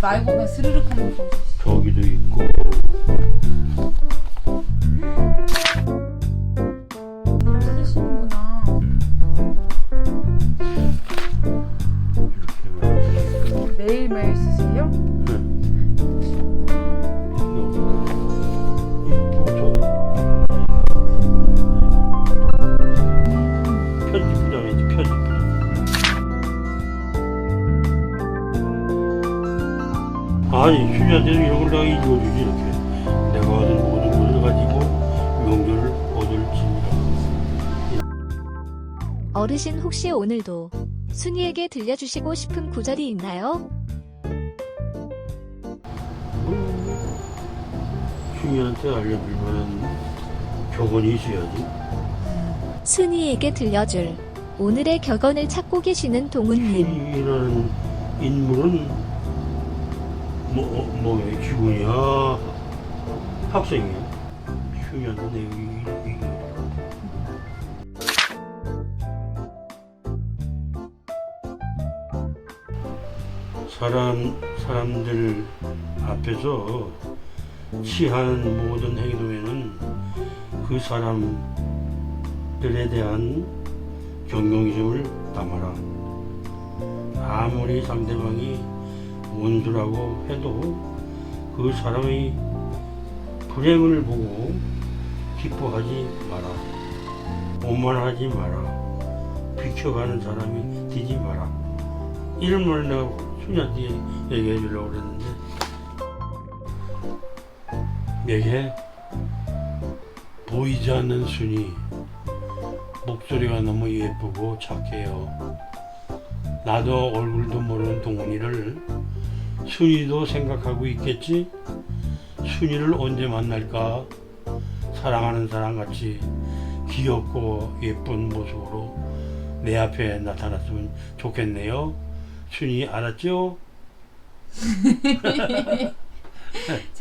말고 그냥 스르륵 한번 보여주세요. 저기도 있고 오늘 쓰시는구나. 이렇게 말해서 매일매일 쓰세요? 편 아니 수녀한테 이런 걸 내가 읽어주지 이렇게 내가 얻은 모든 것을 가지고 명절을 얻을지니라 어르신 혹시 오늘도 순이에게 들려주시고 싶은 구절이 있나요? 수녀한테 알려줄 만한 격언이 있어야지 순이에게 들려줄 오늘의 격언을 찾고 계시는 동훈님. 춘이라는 인물은 뭐, 어, 뭐야 직원이야? 학생이야? 내가 얘기 사람 사람들 앞에서 취하는 모든 행동에는 그 사람들에 대한 존경심을 담아라. 아무리 상대방이 원수라고 해도 그 사람의 불행을 보고 기뻐하지 마라. 오만하지 마라. 비켜가는 사람이 되지 마라. 이런 말을 내가 순이한테 얘기해 주려고 그랬는데 내게 보이지 않는 순이 목소리가 너무 예쁘고 착해요. 나도 얼굴도 모르는 동훈이를 순이도 생각하고 있겠지? 순이를 언제 만날까? 사랑하는 사람 같이 귀엽고 예쁜 모습으로 내 앞에 나타났으면 좋겠네요. 순이 알았죠?